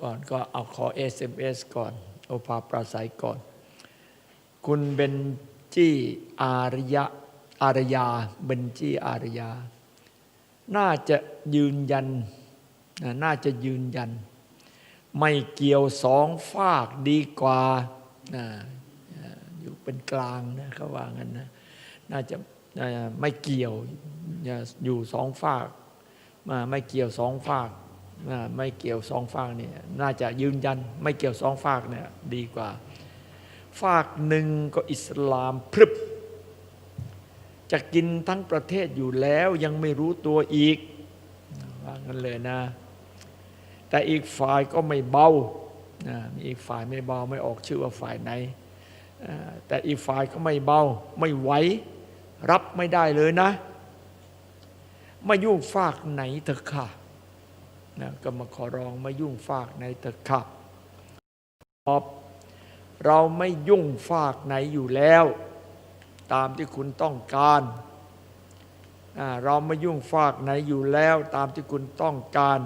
ก่อนก็เอาขอ SMS ก่อน โอภาปราศัยก่อน คุณเบนจี้อารยะอารยาเบนจี้อารยา น่าจะยืนยันนะน่าจะยืนยัน ไม่เกี่ยวสองฝากดีกว่านะอยู่เป็นกลางนะเขาว่างั้นนะ น่าจะไม่เกี่ยวอยู่สองฝาก มาไม่เกี่ยวสองฝาก ไม่เกี่ยวสองฝากเนี่ยน่าจะยืนยันไม่เกี่ยวสองฝากเนี่ยดีกว่า ฝากหนึ่งก็อิสลามพรึบ จะกินทั้งประเทศอยู่แล้วยังไม่รู้ตัวอีกว่างั้นเลยนะ แต่อีกฝ่ายก็ไม่เบานะมีอีกฝ่ายไม่เบาไม่ออกชื่อว่าฝ่ายไหน แต่อีกฝ่ายก็ไม่เบาไม่ไหวรับไม่ได้เลยนะมายุ่งฝากไหนเถอะค่ะ นะก็มาขอร้องมายุ่งฝากไหนเถอะค่ะตอบเราไม่ยุ่งฝากไหนอยู่แล้ว ตามที่คุณต้องการเราไม่ยุ่งฝากไหนอยู่แล้ว ตามที่คุณต้องการ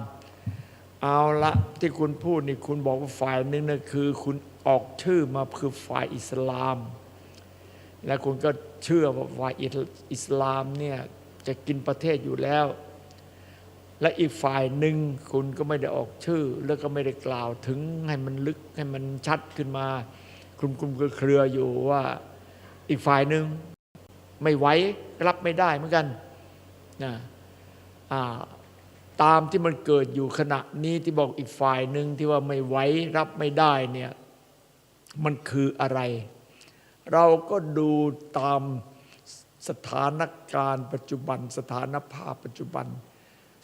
เอาละที่คุณพูดนี่คุณบอกว่าฝ่ายหนึ่งนะคือ คุณออกชื่อมาคือฝ่ายอิสลาม และคุณก็เชื่อว่าฝ่ายอิสลามเนี่ยจะกินประเทศอยู่แล้ว และอีกฝ่ายหนึ่งคุณก็ไม่ได้ออกชื่อ แล้วก็ไม่ได้กล่าวถึงให้มันลึกให้มันชัดขึ้นมา คลุมคลุมเครืออยู่ว่า อีกฝ่ายหนึ่งไม่ไหวรับไม่ได้เหมือนกันนะตามที่มันเกิดอยู่ขณะนี้ที่บอกอีกฝ่ายหนึ่งที่ว่าไม่ไหวรับไม่ได้เนี่ยมันคืออะไร เราก็ดูตามสถานการณ์ปัจจุบัน สถานภาพปัจจุบัน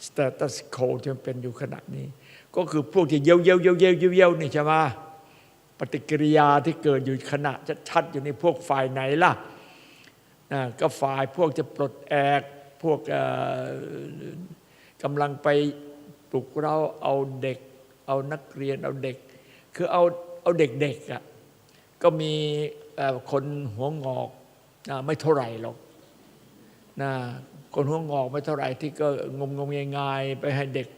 status quo ที่มันเป็นอยู่ขณะนี้ ก็คือพวกที่เย้ยวเย้ยวเย้ยวเย้ยวเย้ยวเนี่ใช่ไหมปฏิกิริยาที่เกิดอยู่ขณะชัดๆอยู่ในพวกฝ่ายไหนล่ะอ่าก็ฝ่ายพวกจะปลดแอกพวกกำลังไปปลุกเราเอาเด็ก เอานักเรียนเอาเด็ก คือเอาเอาเด็กๆอะก็มีคนหัวงอกนะไม่เท่าไหร่หรอกนะ คนหัวงอกไม่เท่าไหร่ที่ก็งมงมๆงายๆไปให้เด็ก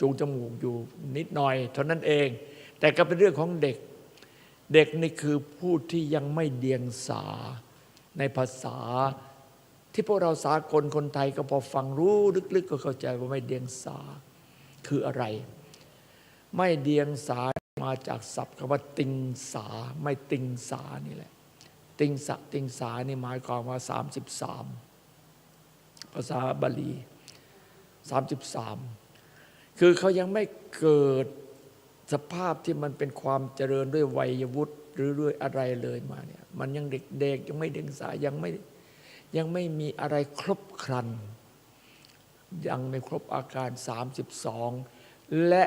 จูงจมูกอยู่นิดหน่อยเท่านั้นเอง แต่ก็เป็นเรื่องของเด็ก เด็กนี่คือผู้ที่ยังไม่เดียงสาในภาษา ที่พวกเราสากลคนไทยก็พอฟังรู้ลึกๆ ก็เข้าใจว่าไม่เดียงสาคืออะไร ไม่เดียงสามาจากศัพท์คำว่าติงสาไม่ติงสานี่แหละ ติงสะติงสานี่หมายความว่า33 ภาษาบาลี 33 คือเขายังไม่เกิดสภาพที่มันเป็นความเจริญด้วยวัยวุฒิหรือด้วยอะไรเลยมาเนี่ยมันยังเด็กๆยังไม่เดียงสายังไม่ยังไม่มีอะไรครบครัน ยังไม่ครบอาการ 32 และ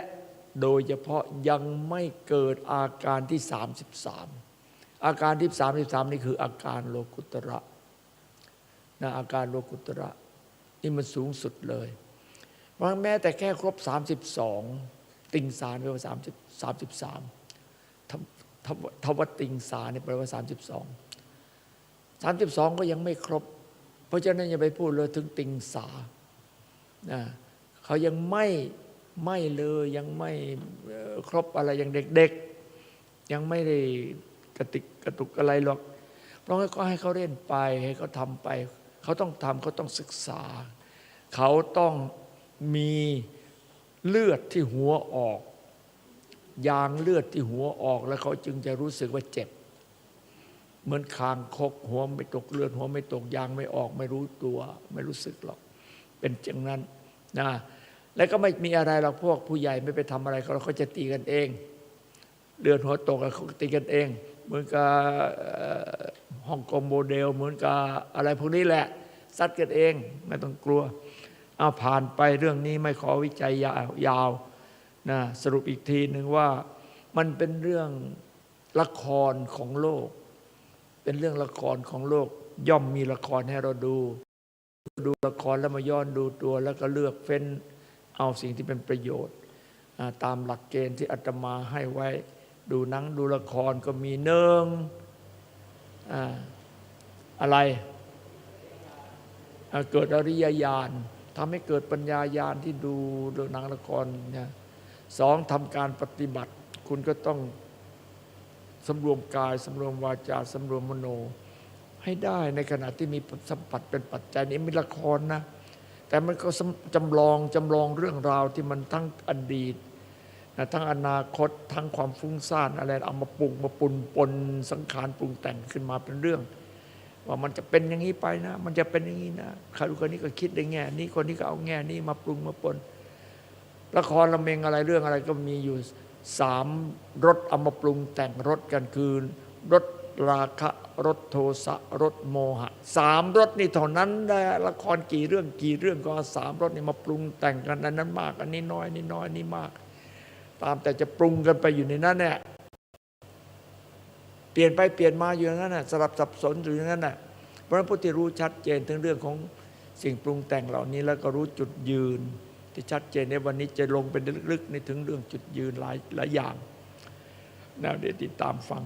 โดยเฉพาะยังไม่เกิดอาการที่ 33 อาการที่ 33 นี่คืออาการโลกุตระนะอาการโลกุตระ นี่มันสูงสุดเลยเพราะแม้แต่แค่ครบ 32 ติงสารแปลว่า30 33ทวทวทวติงสารนี่แปลว่า 32 32 ก็ยังไม่ครบ เพราะฉะนั้นอย่าไปพูดเลยถึงติงสานะเขายังไม่ไม่เลยยังไม่เอ่อครบอะไรยังเด็กๆ ยังไม่ได้กระติกกระตุกอะไรหรอกเพราะงั้นก็ให้เขาเล่นไปให้เขาทำไป เขาต้องทำเขาต้องศึกษา เขาต้องมีเลือดที่หัวออก ยางเลือดที่หัวออกแล้วเขาจึงจะรู้สึกว่าเจ็บ เหมือนคางคกหัวไม่ตกเลือดหัวไม่ตกยางไม่ออก ไม่รู้ตัว ไม่รู้สึกหรอก เป็นอย่างนั้นนะแล้วก็ไม่มีอะไรหรอกพวกผู้ใหญ่ไม่ไปทำอะไรเขาเขาจะตีกันเอง เลือดหัวตกเขาตีกันเองเหมือนกับ ฮ่องกงโมเดลเหมือนกับอะไรพวกนี้แหละซัดกันเองไม่ต้องกลัวเอาผ่านไปเรื่องนี้ไม่ขอวิจัยยาวยาวนะสรุปอีกทีหนึ่งว่ามันเป็นเรื่องละครของโลก เป็นเรื่องละครของโลก ย่อมมีละครให้เราดู ดูละครแล้วมาย้อนดูตัว แล้วก็เลือกเฟ้นเอาสิ่งที่เป็นประโยชน์ตามหลักเกณฑ์ที่อาตมาให้ไว้ ดูหนังดูละครก็มีเนือง อะไร เกิดอริยญาณทำให้เกิดปัญญาญาณที่ดูดูหนังละครเนี่ยสองทำการปฏิบัติ คุณก็ต้องสำรวมกายสำรวมวาจาสำรวมมโน ให้ได้ในขณะที่มีสัมผัสเป็นปัจจัยนี้มีละครนะ แต่มันก็จำลองจำลองเรื่องราวที่มันทั้งอดีต นะทั้งอนาคตทั้งความฟุ้งซ่านอะไรเอามาปรุงมาปุนปนสังขารปรุงแต่งขึ้นมาเป็นเรื่อง ว่ามันจะเป็นอย่างนี้ไปนะ มันจะเป็นอย่างนี้นะใครคนนี้ก็คิดในแง่นี้คนนี้ก็เอาแง่นี้มาปรุงมาปนละครละเมงอะไรเรื่องอะไรก็มีอยู่สามรสเอามาปรุงแต่งรสกันคือรสราคะรสโทสะรสโมหะสามรสนี่เท่านั้นแหละละครกี่เรื่องกี่เรื่องก็เอาสามรสนี่มาปรุงแต่งกันนั้นมาก อันนี้น้อยนนี้น้อยนนี้มาก ตามแต่จะปรุงกันไปอยู่ในนั้นเนี่ยเปลี่ยนไปเปลี่ยนมาอยู่อย่างนั้นน่ะสลับสับสนอยู่อย่างนั้นน่ะเพราะนั้นผู้ที่รู้ชัดเจนถึงเรื่องของสิ่งปรุงแต่งเหล่านี้แล้วก็รู้จุดยืน ที่ชัดเจนในวันนี้จะลงไปลึกๆในถึงเรื่องจุดยืนหลายหลายอย่างนะเดี๋ยวติดตามฟัง